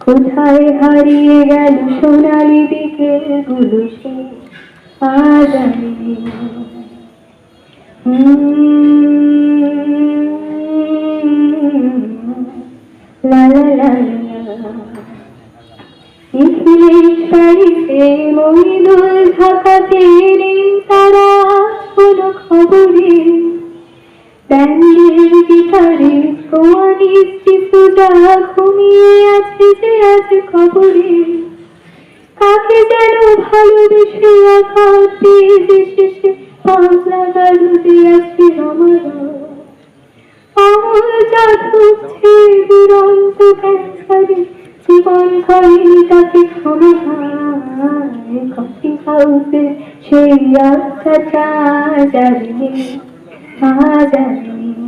কোথায় হারিয়ে গেল সোনালি দিকেরগুলো সে? আজ আমি তারা খবরে। ব্যান্ডের গিটারে সোয়ানি শিশুটা ঘুমিয়ে আছে যে আজ খবরে কাকে যেন ভালোবেসে আঘাত দিয়ে যে শেষে পাগলা জাদু সে দুরন্ত ক্যান্সারে জীবন হয়নি তাকে ক্ষমতায় কফি হাউসে সেই আত্মাটা জানি জানি।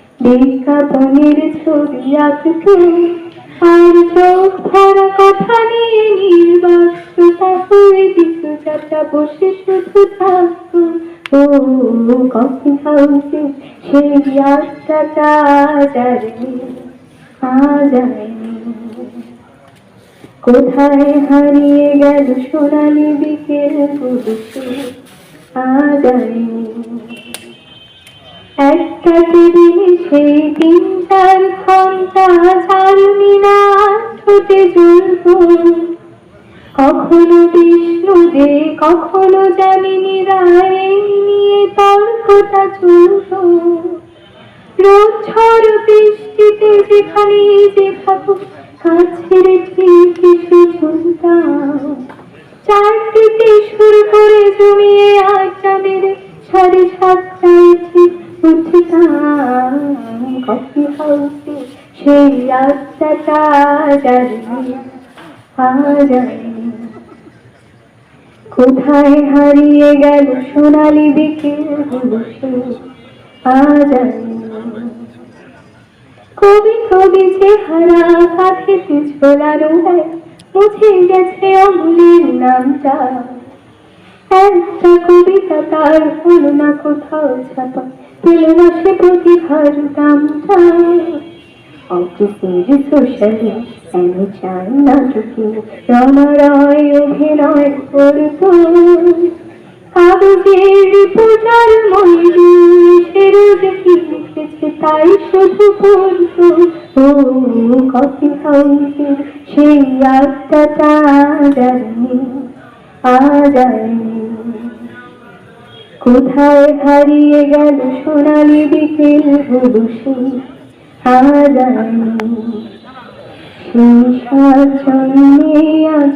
বিজ্ঞাপনের ছবি আঁকতো আর চোখ ভরা কথা নিয়ে নির্বাক্সতা হয়ে দিত চাচা বসে শুধু থাকতো। ও কফি হাউসে সেই আড্ডাটা জানি আজ আইনি কোথায় হারিয়ে গেল সোনালি বিকেল পুরুষে, আজ আইনি একটা টেবিলে সেই তিন চার ঘণ্টা চালনি না, ঠোঁটে জ্বলব কখনো বিষ্ণু দে কখনো জামিনী রায় নিয়ে তর্কটা চলত রোজ ঝড় বৃষ্টিতে যেখানে যে থাকুক, কাছের ঠিক এসে ঝুলতাম চারটিতে শুরু করে জমিয়ে আড্ডা মেরে সাড়ে সাতটায় ঠিক কোথায় হারিয়ে গেল সোনালি আমি কবি কবি চেহারা কাঁথেতে ছোলার উড়ায় মুছে গেছে অমূলের নামটা একটা কবিতা তার হলো না কোথাও ছাপা। পেল না সে প্রতিভার দামটা অফিসের সোশ্যালে আমি চান নাটকে রমা রয় অভিনয় করতো। কাগজের রিপোর্টার ময়ূর সে রোজ কি লিখেছে তাই শুধু পড়তো ও, কফি হাউসে সেই আড্ডাটা জানি আজ আমি কোথায় হারিয়ে গেল সোনালি বিকেল হলুসি হাজার আজ